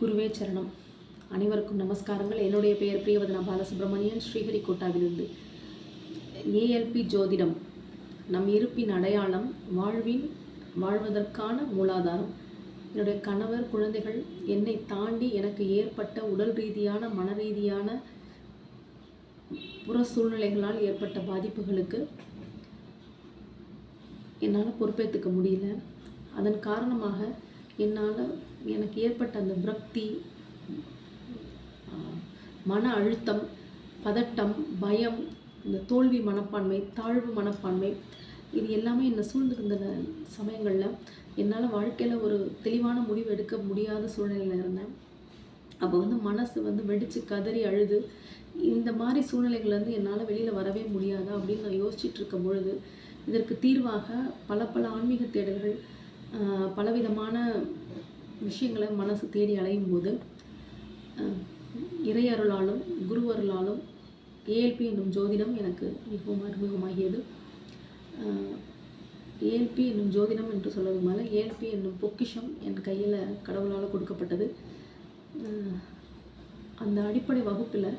குருவே சரணம். அனைவருக்கும் நமஸ்காரங்கள். என்னுடைய பெயர் பிரியவதனா பாலசுப்ரமணியன் ஸ்ரீஹரிகோட்டாவிலிருந்து. ஏஎல்பி ஜோதிடம். நம் இருப்பின் அடையாளம் வாழ்வின் வாழ்வதற்கான மூலாதாரம். என்னுடைய கணவர் குழந்தைகள் என்னை தாண்டி எனக்கு ஏற்பட்ட உடல் ரீதியான மன ரீதியான புற சூழ்நிலைகளால் ஏற்பட்ட பாதிப்புகளுக்கு என்னால் பொறுப்பேற்றுக்க முடியல. அதன் காரணமாக என்னால் எனக்கு ஏற்பட்ட அந்த விரக்தி மன அழுத்தம் பதட்டம் பயம் இந்த தோல்வி மனப்பான்மை தாழ்வு மனப்பான்மை இது எல்லாமே என்னை சூழ்ந்திருந்த சமயங்களில் என்னால் வாழ்க்கையில் ஒரு தெளிவான முடிவு எடுக்க முடியாத சூழ்நிலையில் இருந்தேன். அப்போ வந்து மனசு வந்து வெடித்து கதறி அழுது இந்த மாதிரி சூழ்நிலைகள்லேருந்து என்னால் வெளியில் வரவே முடியாதா அப்படின்னு நான் யோசிச்சுட்டு இருக்கும் பொழுது இதற்கு தீர்வாக பல பல ஆன்மீக தேடல்கள் பலவிதமான விஷயங்களை மனசு தேடி அலையும் போது இறையருளாலும் குருவருளாலும் குரு அருளாலும் ஏஎல்பி என்னும் ஜோதிடம் எனக்கு மிகவும் அறிமுகமாகியது. ஏஎல்பி என்னும் ஜோதிடம் என்று சொல்வது மேலே ஏஎல்பி என்னும் பொக்கிஷம் என் கையில் கடவுளால் கொடுக்கப்பட்டது. அந்த அடிப்படை வகுப்பில்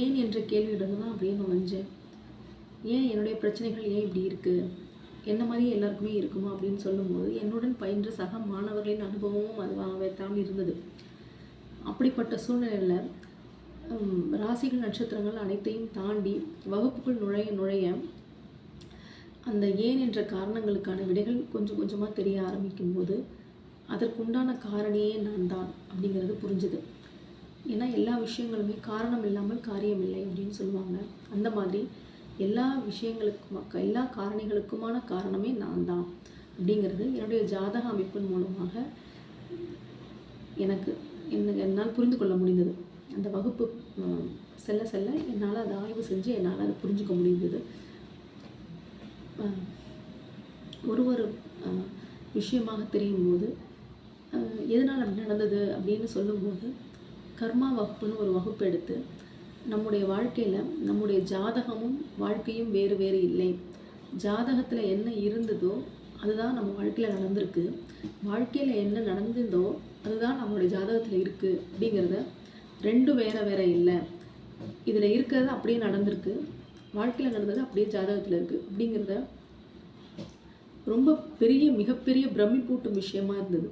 ஏன் என்ற கேள்வியுடன் தான் அப்படியே நுழைஞ்சேன். ஏன் என்னுடைய பிரச்சனைகள் ஏன் இப்படி இருக்குது என்ன மாதிரி எல்லாருக்குமே இருக்குமா அப்படின்னு சொல்லும்போது என்னுடன் பயின்ற சக மாணவர்களின் அனுபவமும் அதுவாகவே தான் இருந்தது. அப்படிப்பட்ட சூழ்நிலையில் ராசிகள் நட்சத்திரங்கள் அனைத்தையும் தாண்டி வகுப்புக்குள் நுழைய நுழைய அந்த ஏன் என்ற காரணங்களுக்கான விடைகள் கொஞ்சம் கொஞ்சமாக தெரிய ஆரம்பிக்கும் போது அதற்குண்டான காரணியே நான் தான் அப்படிங்கிறது புரிஞ்சுது. ஏன்னா எல்லா விஷயங்களுமே காரணம் இல்லாமல் காரியம் இல்லை அப்படின்னு சொல்லுவாங்க. அந்த மாதிரி எல்லா விஷயங்களுக்கும் எல்லா காரணிகளுக்குமான காரணமே நான் தான் அப்படிங்கிறது என்னுடைய ஜாதக அமைப்பின் மூலமாக எனக்கு என்ன என்னால் புரிந்து கொள்ள முடிந்தது. அந்த வகுப்பு செல்ல செல்ல என்னால் அதை ஆய்வு செஞ்சு என்னால் அதை புரிஞ்சுக்க முடிந்தது. ஒரு ஒரு விஷயமாக தெரியும் போது எதனால் அப்படி நடந்தது அப்படின்னு சொல்லும்போது கர்மா வகுப்புன்னு ஒரு வகுப்பு எடுத்து நம்முடைய வாழ்க்கையில் நம்முடைய ஜாதகமும் வாழ்க்கையும் வேறு வேறு இல்லை. ஜாதகத்தில் என்ன இருந்ததோ அதுதான் நம்ம வாழ்க்கையில் நடந்திருக்கு. வாழ்க்கையில் என்ன நடந்ததோ அதுதான் நம்மளுடைய ஜாதகத்தில் இருக்குது அப்படிங்கிறத ரெண்டும் வேற வேற இல்லை. இதில் இருக்கிறது அப்படியே நடந்திருக்கு. வாழ்க்கையில் நடந்தது அப்படியே ஜாதகத்தில் இருக்குது அப்படிங்கிறத ரொம்ப பெரிய மிகப்பெரிய பிரமிப்பூட்டும் விஷயமா இருந்தது.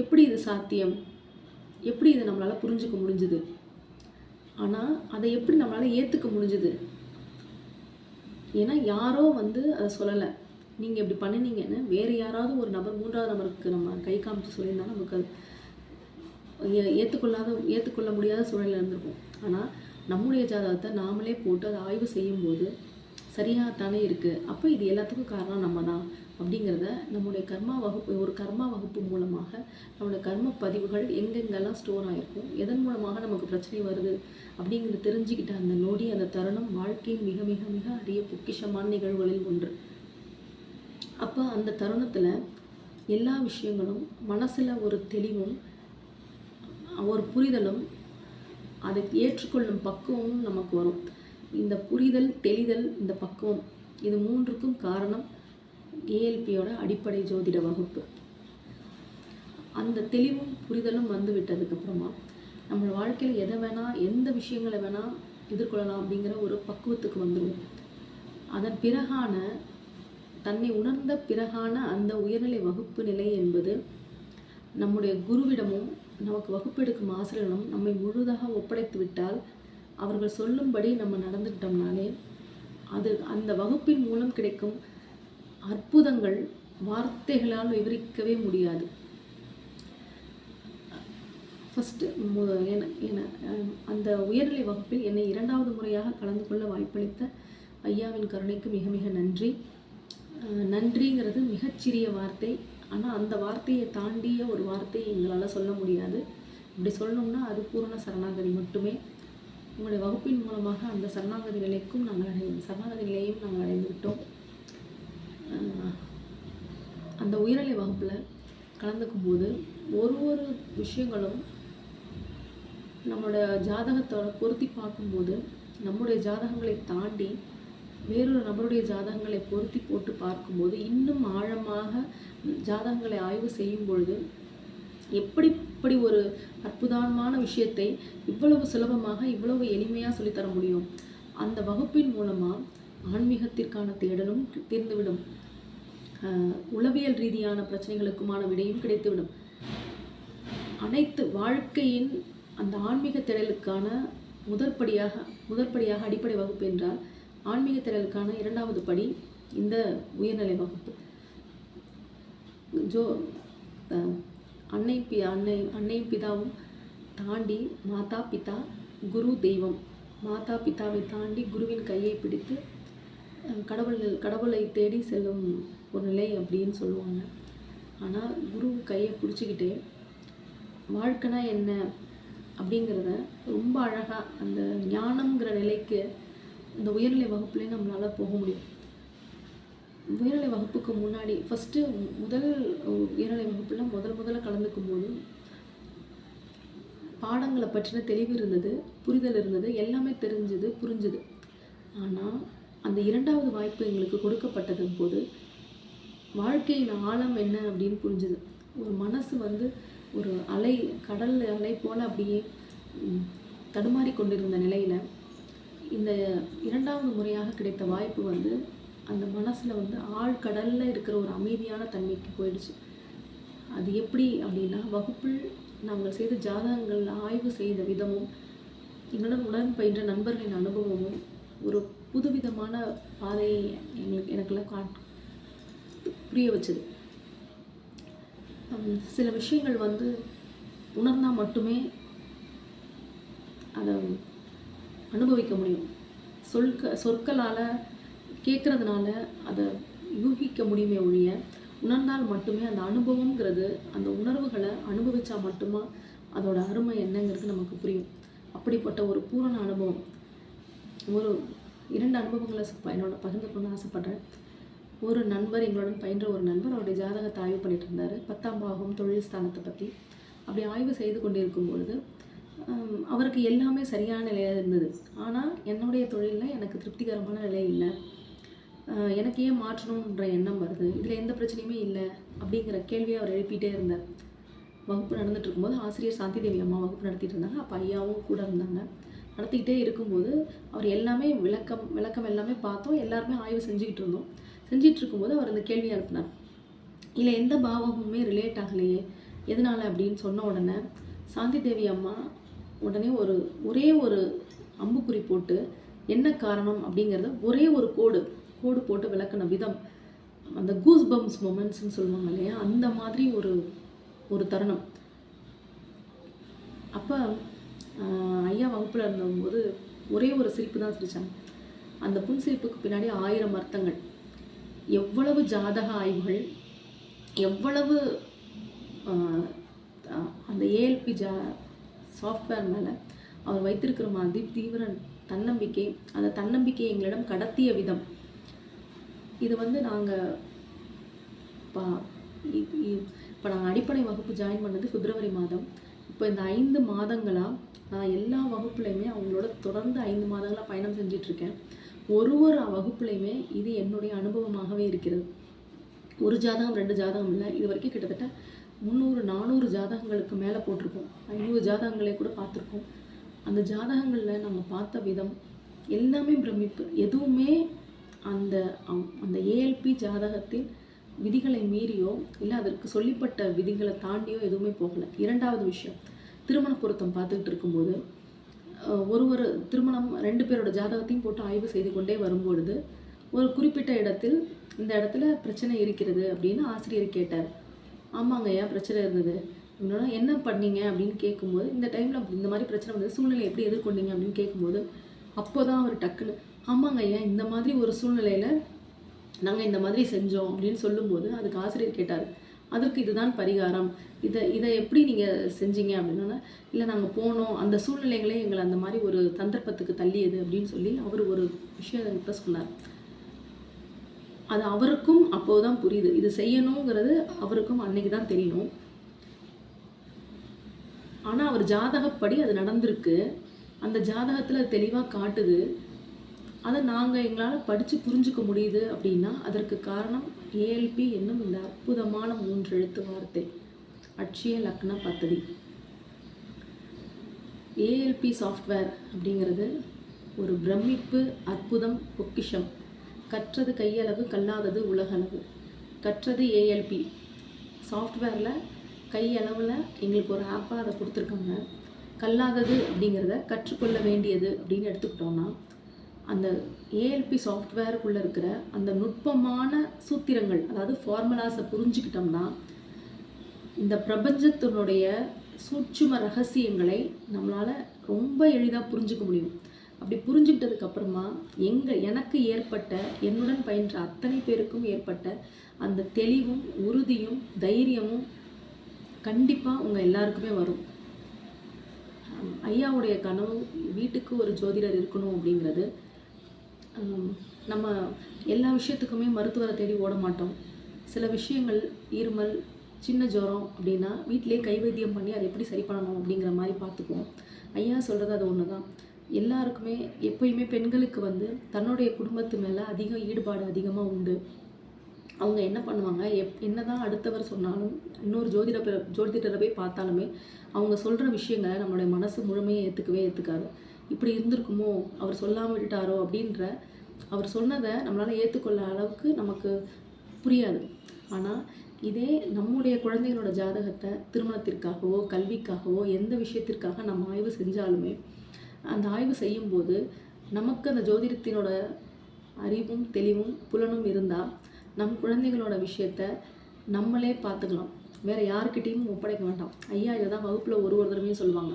எப்படி இது சாத்தியம்? எப்படி இதை நம்மளால் புரிஞ்சுக்க முடிஞ்சுது? ஆனால் அதை எப்படி நம்மளால் ஏற்றுக்க முடிஞ்சுது? ஏன்னா யாரோ வந்து அதை சொல்லலை. நீங்கள் இப்படி பண்ணினீங்கன்னு வேறு யாராவது ஒரு நபர் மூன்றாவது நபருக்கு நம்ம கை காமிச்சு சொல்லியிருந்தா நமக்கு அது ஏ- ஏற்றுக்கொள்ளாத ஏற்றுக்கொள்ள முடியாத சூழ்நிலை இருந்திருக்கும் ஆனால் நம்முடைய ஜாதகத்தை நாமளே போட்டு அதை ஆய்வு செய்யும்போது சரியாகத்தானே இருக்குது அப்போ இது எல்லாத்துக்கும் காரணம் நம்ம தான். அப்படிங்கிறத நம்முடைய கர்மா வகுப்பு ஒரு கர்மா வகுப்பு மூலமாக நம்மளுடைய கர்ம பதிவுகள் எங்கெங்கெல்லாம் ஸ்டோர் ஆகிருக்கும் எதன் மூலமாக நமக்கு பிரச்சனை வருது அப்படிங்கிறத தெரிஞ்சுக்கிட்ட அந்த நொடி அந்த தருணம் வாழ்க்கையின் மிக மிக மிக அரிய பொக்கிஷமான நிகழ்வுகளில் ஒன்று. அப்போ அந்த தருணத்தில் எல்லா விஷயங்களும் மனசில் ஒரு தெளிவும் ஒரு புரிதலும் அதை ஏற்றுக்கொள்ளும் பக்குவமும் நமக்கு வரும். இந்த புரிதல் தெளிதல் இந்த பக்குவம் இது மூன்றுக்கும் காரணம் ஏஎல்பியோட அடிப்படை ஜோதிட வகுப்பு. அந்த தெளிவும் புரிதலும் வந்து விட்டதுக்கப்புறமா நம்ம வாழ்க்கையில் எதை வேணால் எந்த விஷயங்களை வேணால் எதிர்கொள்ளலாம் அப்படிங்கிற ஒரு பக்குவத்துக்கு வந்துடுவோம் அதன் பிறகான தன்னை உணர்ந்த பிறகான அந்த உயர்நிலை வகுப்பு நிலை என்பது நம்முடைய குருவிடமும் நமக்கு வகுப்பெடுக்கும் ஆசிரியரிடம் நம்மை முழுதாக ஒப்படைத்து விட்டால் அவர்கள் சொல்லும்படி நம்ம நடந்துக்கிட்டோம்னாலே அது அந்த வகுப்பின் மூலம் கிடைக்கும் அற்புதங்கள் வார்த்தைகளால் விவரிக்கவே முடியாது. ஃபஸ்ட்டு என என அந்த உயர்நிலை வகுப்பில் என்னை இரண்டாவது முறையாக கலந்து கொள்ள வாய்ப்பளித்த ஐயாவின் கருணைக்கு மிக மிக நன்றி. நன்றிங்கிறது மிகச்சிறிய வார்த்தை. ஆனால் அந்த வார்த்தையை தாண்டிய ஒரு வார்த்தையை எங்களால் சொல்ல முடியாது. இப்படி சொல்லணும்னா அது பூரண சரணாகதி மட்டுமே. உங்களுடைய வகுப்பின் மூலமாக அந்த சரணாகதி நிலைக்கும் நாங்கள் அடை சரணாகதி நிலையும் நாங்கள் அடைந்துவிட்டோம் அந்த உயர்நிலை வகுப்பில் கலந்துக்கும் போது ஒரு ஒரு விஷயங்களும் நம்மளோட ஜாதகத்தோட பொருத்தி பார்க்கும்போது நம்முடைய ஜாதகங்களை தாண்டி வேறொரு நபருடைய ஜாதகங்களை பொருத்தி போட்டு பார்க்கும்போது இன்னும் ஆழமாக ஜாதகங்களை ஆய்வு செய்யும் பொழுது எப்படி இப்படி ஒரு அற்புதமான விஷயத்தை இவ்வளவு சுலபமாக இவ்வளவு எளிமையாக சொல்லித்தர முடியும்? அந்த வகுப்பின் மூலமாக ஆன்மீகத்திற்கான தேடலும் தீர்ந்துவிடும். உளவியல் ரீதியான பிரச்சனைகளுக்குமான விடையும் கிடைத்துவிடும். அனைத்து வாழ்க்கையின் அந்த ஆன்மீக தேடலுக்கான முதற்படியாக முதற்படியாக அடிப்படை வகுப்பு என்றால் ஆன்மீக தேடலுக்கான இரண்டாவது படி இந்த உயர்நிலை வகுப்பு. ஜோ அன்னை பி அன்னை அன்னையும் பிதாவும் தாண்டி மாதா பிதா குரு தெய்வம். மாதா பிதாவை தாண்டி குருவின் கையை பிடித்து கடவுள் கடவுளை தேடி செல்லும் ஒரு நிலை அப்படின்னு சொல்லுவாங்க. ஆனால் குரு கையை பிடிச்சிக்கிட்டே வாழ்க்கைனா என்ன அப்படிங்கிறத ரொம்ப அழகாக அந்த ஞானம்ங்கிற நிலைக்கு இந்த உயர்நிலை வகுப்புலேயே நம்மளால் போக முடியும். உயர்நிலை வகுப்புக்கு முன்னாடி ஃபஸ்ட்டு முதல் உயர்நிலை வகுப்பில் முதல் முதல்ல கலந்துக்கும் போது பாடங்களை பற்றின தெளிவு இருந்தது புரிதல் இருந்தது எல்லாமே தெரிஞ்சுது புரிஞ்சுது. ஆனால் அந்த இரண்டாவது வாய்ப்பு எங்களுக்கு கொடுக்கப்பட்டதன் போது வாழ்க்கையின் ஆழம் என்ன அப்படின்னு புரிஞ்சுது. ஒரு மனசு வந்து ஒரு அலை கடல் அலை போல் அப்படியே தடுமாறி கொண்டிருந்த நிலையில் இந்த இரண்டாவது முறையாக கிடைத்த வாய்ப்பு வந்து அந்த மனசில் வந்து ஆழ்கடலில் இருக்கிற ஒரு அமைதியான தன்மைக்கு போயிடுச்சு. அது எப்படி அப்படின்னா வகுப்பில் நாங்கள் செய்த ஜாதகங்கள் ஆய்வு செய்த விதமும் என்னுடன் உடன் பயின்ற நண்பர்களின் அனுபவமும் ஒரு புதுவிதமான பாதையை எங்களுக்கு எனக்கெல்லாம் காட் புரிய வச்சது. சில விஷயங்கள் வந்து உணர்ந்தால் மட்டுமே அதை அனுபவிக்க முடியும். சொல்க சொற்களால் கேட்குறதுனால அதை யூகிக்க முடியுமே ஒழிய உணர்ந்தால் மட்டுமே அந்த அனுபவங்கிறது அந்த உணர்வுகளை அனுபவித்தா மட்டுமா அதோட அருமை என்னங்கிறது நமக்கு புரியும். அப்படிப்பட்ட ஒரு பூரண அனுபவம். ஒரு இரண்டு அனுபவங்களை ச- என்னோட பகிர்ந்துக்கணும்னு ஆசைப்பட்றேன். ஒரு நண்பர் எங்களுடன் பயின்ற ஒரு நண்பர் அவருடைய ஜாதகத்தை ஆய்வு பண்ணிட்டு இருந்தார். பத்தாம் பாகம் தொழில் ஸ்தானத்தை பற்றி அப்படி ஆய்வு செய்து கொண்டிருக்கும் பொழுது அவருக்கு எல்லாமே சரியான நிலையாக இருந்தது. ஆனால் என்னுடைய தொழிலில் எனக்கு திருப்திகரமான நிலை இல்லை. எனக்கு ஏன் மாற்றணுன்ற எண்ணம் வருது. இதில் எந்த பிரச்சனையுமே இல்லை அப்படிங்கிற கேள்வியை அவர் எழுப்பிட்டே இருந்தார். வகுப்பு நடந்துட்டு இருக்கும்போது ஆசிரியர் சாந்தி தேவி அம்மா வகுப்பு நடத்திட்டு இருந்தாங்க. அப்போ ஐயாவும் கூட இருந்தாங்க. நடத்திக்கிட்டே இருக்கும்போது அவர் எல்லாமே விளக்கம் விளக்கம் எல்லாமே பார்த்தோம். எல்லாருமே ஆய்வு செஞ்சுக்கிட்டு இருந்தோம். செஞ்சிட்டு இருக்கும்போது அவர் அந்த கேள்வி அனுப்பினார். இல்லை எந்த பாவமுமே ரிலேட் ஆகலையே. எதனால? அப்படின்னு சொன்ன உடனே சாந்தி தேவி அம்மா உடனே ஒரு ஒரே ஒரு அம்புக்குறி போட்டு என்ன காரணம்? அப்படிங்கிறத ஒரே ஒரு கோடு கோடு போட்டு விளக்குன விதம். அந்த கூஸ் பம்ஸ் மொமெண்ட்ஸ்னு சொல்லுவாங்க இல்லையா? அந்த மாதிரி ஒரு ஒரு தருணம். அப்போ ஐயா வகுப்பில் இருந்தபோது ஒரே ஒரு சிரிப்பு தான் சிரித்தாங்க அந்த புன்சிரிப்புக்கு பின்னாடி ஆயிரம் அர்த்தங்கள். எவ்வளவு ஜாதக ஆய்வுகள் எவ்வளவு அந்த ஏஎல்பி ஜா சாஃப்ட்வேர் மேலே அவர் வைத்திருக்கிற மாதிரி தீவிர தன்னம்பிக்கை அந்த தன்னம்பிக்கையை எங்களிடம் கடத்திய விதம். இது வந்து நாங்கள் பா இப்போ நாங்கள் அடிப்படை வகுப்பு ஜாயின் பண்ணது பிப்ரவரி மாதம். இப்போ இந்த ஐந்து மாதங்களாக எல்லா வகுப்புலையுமே அவங்களோட தொடர்ந்து ஐந்து மாதங்களாக பயணம் செஞ்சிட்ருக்கேன். ஒரு ஒரு வகுப்புலையுமே இது என்னுடைய அனுபவமாகவே இருக்கிறது. ஒரு ஜாதகம் ரெண்டு ஜாதகம் இல்லை. இது வரைக்கும் கிட்டத்தட்ட முந்நூறு நானூறு ஜாதகங்களுக்கு மேலே போட்டிருக்கோம். ஐநூறு ஜாதகங்களே கூட பார்த்துருக்கோம். அந்த ஜாதகங்களில் நம்ம பார்த்த விதம் எல்லாமே பிரமிப்பு. எதுவுமே அந்த அந்த ஏஎல்பி ஜாதகத்தின் விதிகளை மீறியோ இல்லை அதற்கு சொல்லிப்பட்ட விதிகளை தாண்டியோ எதுவுமே போகலை. இரண்டாவது விஷயம் திருமண பொருத்தம் பார்த்துக்கிட்டு இருக்கும்போது ஒரு ஒரு திருமணம் ரெண்டு பேரோட ஜாதகத்தையும் போட்டு ஆய்வு செய்து கொண்டே வரும்பொழுது ஒரு குறிப்பிட்ட இடத்தில் இந்த இடத்துல பிரச்சனை இருக்கிறது அப்படின்னு ஆசிரியர் கேட்டார். ஆமாங்க ஏன் பிரச்சனை இருந்தது. இன்னொன்று என்ன பண்ணீங்க அப்படின்னு கேட்கும்போது இந்த டைமில் இந்த மாதிரி பிரச்சனை வந்து சூழ்நிலை எப்படி எதிர்கொண்டீங்க அப்படின்னு கேட்கும்போது அப்போ தான் அவர் டக்குன்னு ஆமாங்க ஐயா இந்த மாதிரி ஒரு சூழ்நிலையில் நாங்கள் இந்த மாதிரி செஞ்சோம் அப்படின்னு சொல்லும்போது அதுக்கு ஆசிரியர் கேட்டார். அதற்கு இதுதான் பரிகாரம். இதை இதை எப்படி நீங்கள் செஞ்சீங்க அப்படின்னா இல்லை நாங்கள் போனோம் அந்த சூழ்நிலைகளே எங்களை அந்த மாதிரி ஒரு சந்தர்ப்பத்துக்கு தள்ளியது அப்படின்னு சொல்லி அவர் ஒரு விஷயத்தை சொன்னார். அது அவருக்கும் அப்போதான் புரியுது. இது செய்யணுங்கிறது அவருக்கும் அன்னைக்கு தான் தெரியும். ஆனால் அவர் ஜாதகப்படி அது நடந்திருக்கு. அந்த ஜாதகத்தில் தெளிவாக காட்டுது. அதை நாங்கள் எங்களால் படித்து புரிஞ்சுக்க முடியுது அப்படின்னா அதற்கு காரணம் ஏஎல்பி என்னும் இந்த அற்புதமான மூன்று எழுத்து வார்த்தை அட்சய லக்ன பத்ததி ஏஎல்பி சாஃப்ட்வேர் அப்படிங்கிறது ஒரு பிரமிப்பு அற்புதம் பொக்கிஷம். கற்றது கையளவு கல்லாதது உலகளவு. கற்றது ஏஎல்பி சாஃப்ட்வேரில் கையளவில் எங்களுக்கு ஒரு ஆப்பாக அதை கொடுத்துருக்காங்க. கல்லாதது அப்படிங்கிறத கற்றுக்கொள்ள வேண்டியது அப்படின்னு எடுத்துக்கிட்டோம்னா அந்த ஏஎல்பி சாஃப்ட்வேருக்குள்ளே இருக்கிற அந்த நுட்பமான சூத்திரங்கள் அதாவது ஃபார்முலாஸை புரிஞ்சுக்கிட்டோம்னா இந்த பிரபஞ்சத்தினுடைய சூட்சும ரகசியங்களை நம்மளால் ரொம்ப எளிதாக புரிஞ்சுக்க முடியும். அப்படி புரிஞ்சுக்கிட்டதுக்கப்புறமா எங்கள் எனக்கு ஏற்பட்ட என்னுடன் பயின்ற அத்தனை பேருக்கும் ஏற்பட்ட அந்த தெளிவும் உறுதியும் தைரியமும் கண்டிப்பாக உங்கள் எல்லாருக்குமே வரும். ஐயாவுடைய கனவு வீட்டுக்கு ஒரு ஜோதிடர் இருக்கணும் அப்படிங்கிறது நம்ம எல்லா விஷயத்துக்குமே மருத்துவரை தேடி ஓட மாட்டோம். சில விஷயங்கள் இருமல் சின்ன ஜுரம் அப்படின்னா வீட்டிலேயே கைவைத்தியம் பண்ணி அதை எப்படி சரி பண்ணணும் அப்படிங்கிற மாதிரி பார்த்துக்குவோம். ஐயா சொல்கிறது அது ஒன்று தான் எல்லாருக்குமே எப்பயுமே பெண்களுக்கு வந்து தன்னுடைய குடும்பத்து மேலே அதிக ஈடுபாடு அதிகமாக உண்டு. அவங்க என்ன பண்ணுவாங்க? எப் என்ன தான் அடுத்தவர் சொன்னாலும் இன்னொரு ஜோதிட ஜோதிடரை போய் பார்த்தாலுமே அவங்க சொல்கிற விஷயங்களை நம்மளுடைய மனசு முழுமையை ஏற்றுக்கவே ஏற்றுக்காது இப்படி இருந்திருக்குமோ? அவர் சொல்லாமல் விட்டுட்டாரோ? அப்படின்ற அவர் சொன்னதை நம்மளால் ஏற்றுக்கொள்ள அளவுக்கு நமக்கு புரியாது. ஆனால் இதே நம்முடைய குழந்தைகளோட ஜாதகத்தை திருமணத்திற்காகவோ கல்விக்காகவோ எந்த விஷயத்திற்காக நம்ம ஆய்வு செஞ்சாலுமே அந்த ஆய்வு செய்யும்போது நமக்கு அந்த ஜோதிடத்தினோட அறிவும் தெளிவும் புலனும் இருந்தால் நம் குழந்தைகளோட விஷயத்த நம்மளே பார்த்துக்கலாம். வேறு யாருக்கிட்டேயும் ஒப்படைக்க வேண்டாம். ஐயா இதை தான் வகுப்பில் ஒரு ஒரு தடவையும் சொல்லுவாங்க.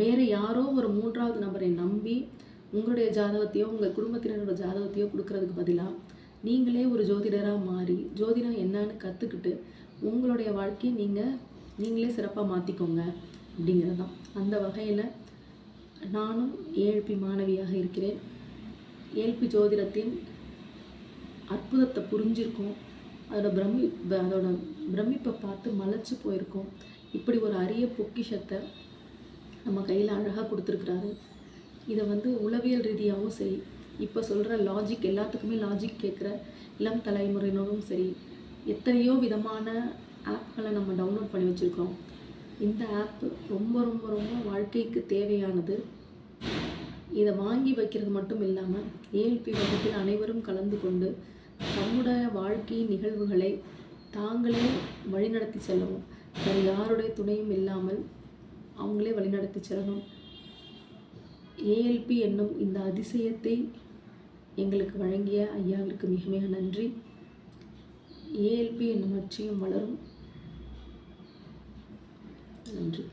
வேறு யாரோ ஒரு மூன்றாவது நபரை நம்பி உங்களுடைய ஜாதகத்தையோ உங்கள் குடும்பத்தினரோட ஜாதகத்தையோ கொடுக்கறதுக்கு பதிலாக நீங்களே ஒரு ஜோதிடராக மாறி ஜோதிடம் என்னன்னு கற்றுக்கிட்டு உங்களுடைய வாழ்க்கையை நீங்கள் நீங்களே சிறப்பாக மாற்றிக்கோங்க அப்படிங்கிறது தான் அந்த வகையில் நானும் ஏழ்பி மாணவியாக இருக்கிறேன். ஏழ்பி ஜோதிடத்தின் அற்புதத்தை புரிஞ்சிருக்கோம். அதோட பிரமி அதோட பிரமிப்பை பார்த்து மலைச்சு போயிருக்கோம். இப்படி ஒரு அரிய பொக்கிஷத்தை நம்ம கையில் அழகாக கொடுத்துருக்குறாரு. இதை வந்து உளவியல் ரீதியாகவும் சரி இப்போ சொல்கிற லாஜிக் எல்லாத்துக்குமே லாஜிக் கேட்குற இளம் தலைமுறையினரும் சரி எத்தனையோ விதமான ஆப்களை நம்ம டவுன்லோட் பண்ணி வச்சுருக்கோம் இந்த ஆப் ரொம்ப ரொம்ப ரொம்ப வாழ்க்கைக்கு தேவையானது. இதை வாங்கி வைக்கிறது மட்டும் இல்லாமல் ஏஎல்பி வகுப்பில் அனைவரும் கலந்து கொண்டு தம்முடைய வாழ்க்கை நிகழ்வுகளை தாங்களே வழிநடத்தி செல்லவும். வேறு யாருடைய துணையும் இல்லாமல் அவங்களே வழிநடத்தி செல்லணும். ஏஎல்பி என்னும் இந்த அதிசயத்தை எங்களுக்கு வழங்கிய ஐயாவிற்கு மிக மிக நன்றி ஏஎல்பி என்னும் லட்சியம் வளரும். நன்றி.